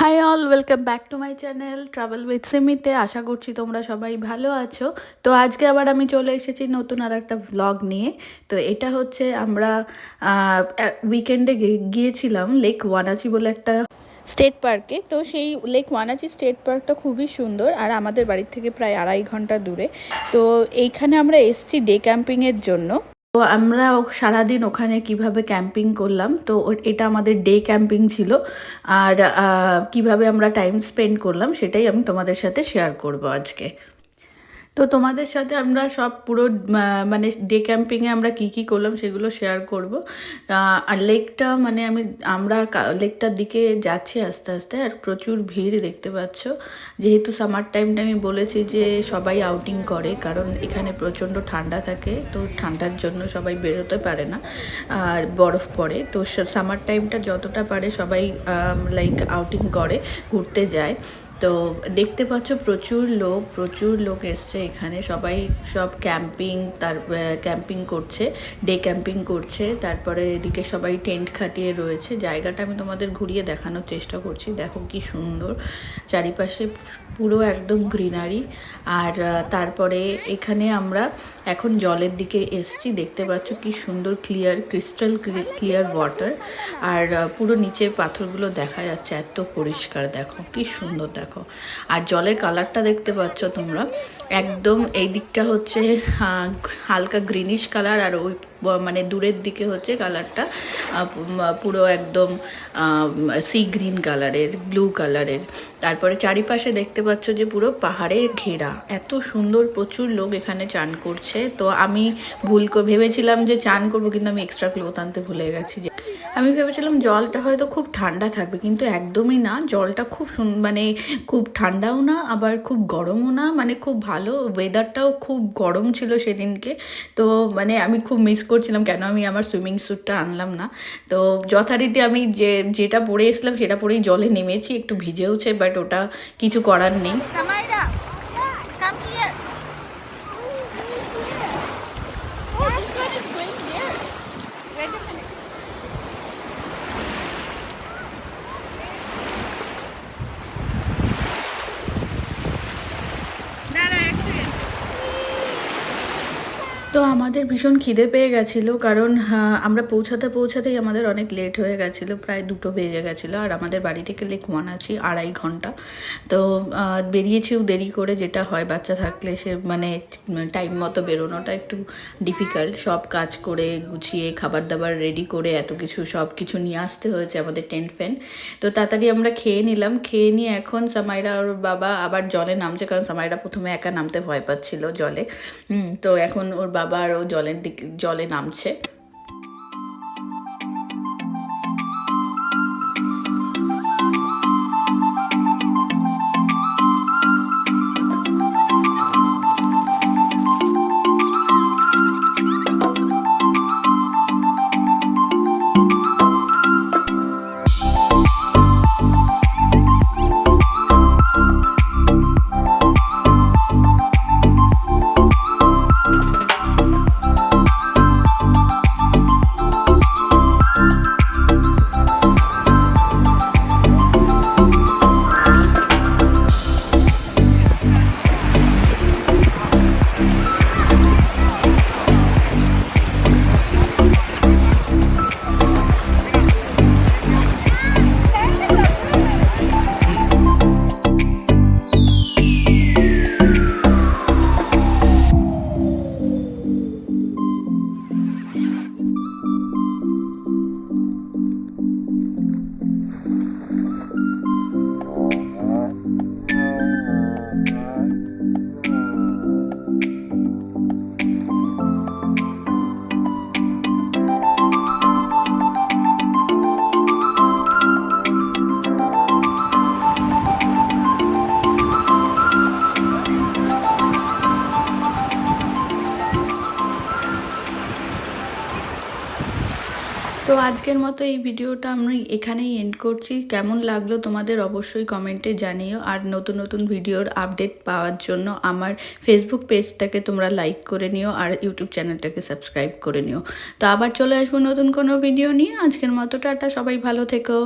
Hi all welcome back to my channel travel with সেমিতে আশা করছি তোমরা সবাই ভালো আছো। তো আজকে আবার আমি চলে এসেছি নতুন আর একটা ভ্লগ নিয়ে। তো এটা হচ্ছে আমরা উইকেন্ডে গিয়েছিলাম লেক ওয়ানাচি বলে একটা স্টেট পার্কে তো সেই লেক ওয়ানাচি স্টেট পার্কটা খুবই সুন্দর আর আমাদের বাড়ির থেকে প্রায় আড়াই ঘণ্টা দূরে। তো এইখানে আমরা এসছি ডে ক্যাম্পিংয়ের জন্য। তো আমরা সারাদিন ওখানে কীভাবে ক্যাম্পিং করলাম, তো এটা আমাদের ডে ক্যাম্পিং ছিল। আর কীভাবে আমরা টাইম স্পেন্ড করলাম সেটাই আমি তোমাদের সাথে শেয়ার করব আজকে। তো তোমাদের সাথে আমরা সব পুরো মানে ডে ক্যাম্পিংয়ে আমরা কি কি করলাম সেগুলো শেয়ার করব। আর লেকটা মানে আমি, আমরা লেকটার দিকে যাচ্ছি আস্তে আস্তে, আর প্রচুর ভিড় দেখতে পাচ্ছ। যেহেতু সামার টাইমটা আমি বলেছি যে সবাই আউটিং করে, কারণ এখানে প্রচণ্ড ঠান্ডা থাকে, তো ঠান্ডার জন্য সবাই বেরোতে পারে না, আর বরফ পড়ে। তো সামার টাইমটা যতটা পারে সবাই লাইক আউটিং করে, ঘুরতে যায়। তো দেখতে পাচ্ছ প্রচুর লোক প্রচুর লোক এসছে এখানে। সবাই সব ক্যাম্পিং তার ক্যাম্পিং করছে ডে ক্যাম্পিং করছে। তারপরে এদিকে সবাই টেন্ট খাটিয়ে রয়েছে। জায়গাটা আমি তোমাদের ঘুরিয়ে দেখানোর চেষ্টা করছি। দেখো কি সুন্দর। চারিপাশে পুরো একদম গ্রিনারি আর তারপরে এখানে আমরা এখন জলের দিকে এসছি। দেখতে পাচ্ছ কি সুন্দর ক্লিয়ার ক্রিস্টাল ক্লিয়ার ওয়াটার আর পুরো নিচের পাথরগুলো দেখা যাচ্ছে। এত পরিষ্কার। দেখো কি সুন্দর আর জলের কালারটা দেখতে পাচ্ছ তোমরা। একদম এই দিকটা হচ্ছে হালকা গ্রিনিশ কালার আর ওই মানে দূরের দিকে হচ্ছে কালারটা পুরো একদম সি গ্রিন কালারের ব্লু কালারের তারপরে চারিপাশে দেখতে পাচ্ছ যে পুরো পাহাড়ের ঘেরা। এত সুন্দর প্রচুর লোক এখানে চান করছে। তো আমি ভুল ভেবেছিলাম যে চান করব, কিন্তু আমি এক্সট্রা ক্লোথ আনতে ভুলে গেছি যে আমি ভেবেছিলাম জলটা হয়তো খুব ঠান্ডা থাকবে, কিন্তু একদমই না। জলটা খুব মানে খুব ঠান্ডাও না, আবার খুব গরমও না। মানে খুব ভালো ওয়েদারটাও খুব গরম ছিল সেদিনকে। তো মানে আমি খুব মিস করছিলাম কেন আমি আমার সুইমিং স্যুটটা আনলাম না। তো যথারীতি আমি যে, যেটা পরে এসলাম সেটা পরেই জলে নেমেছি, একটু ভিজেওছে বাট ওটা কিছু করার নেই। তো আমাদের ভীষণ খিদে পেয়ে গেছিল কারণ হ্যাঁ, আমরা পৌঁছাতে পৌঁছাতেই আমাদের অনেক লেট হয়ে গেছিল প্রায় দুটো বেজে গেছিল আর আমাদের বাড়ি থেকে লেক ওয়ান আছি আড়াই ঘণ্টা। তো বেরিয়েছিও দেরি করে যেটা হয় বাচ্চা থাকলে সে মানে টাইম মতো বেরোনোটা একটু ডিফিকাল্ট সব কাজ করে গুছিয়ে খাবার দাবার রেডি করে এত কিছু সব কিছু নিয়ে আসতে হয়েছে আমাদের টেন্ট ফ্যান তো তাড়াতাড়ি আমরা খেয়ে নিলাম খেয়ে নিয়ে এখন সামাইরা ওর বাবা আবার জলে নামছে কারণ সামাইরা প্রথমে একা নামতে ভয় পাচ্ছিল জলে। তো এখন ওর বাবা আরও জলের দিকে জলে নামছে। তো আজকের মতো এই ভিডিওটা আমি এখানেই এন্ড করছি। কেমন লাগল তোমাদের অবশ্যই কমেন্টে জানিও। আর নতুন নতুন ভিডিওর আপডেট পাওয়ার জন্য আমার ফেসবুক পেজটাকে তোমরা লাইক করে নিও আর ইউটিউব চ্যানেলটাকে সাবস্ক্রাইব করে নিও। তো আবার চলে আসব নতুন কোনো ভিডিও নিয়ে। আজকের মতো টাটা, সবাই ভালো থেকো।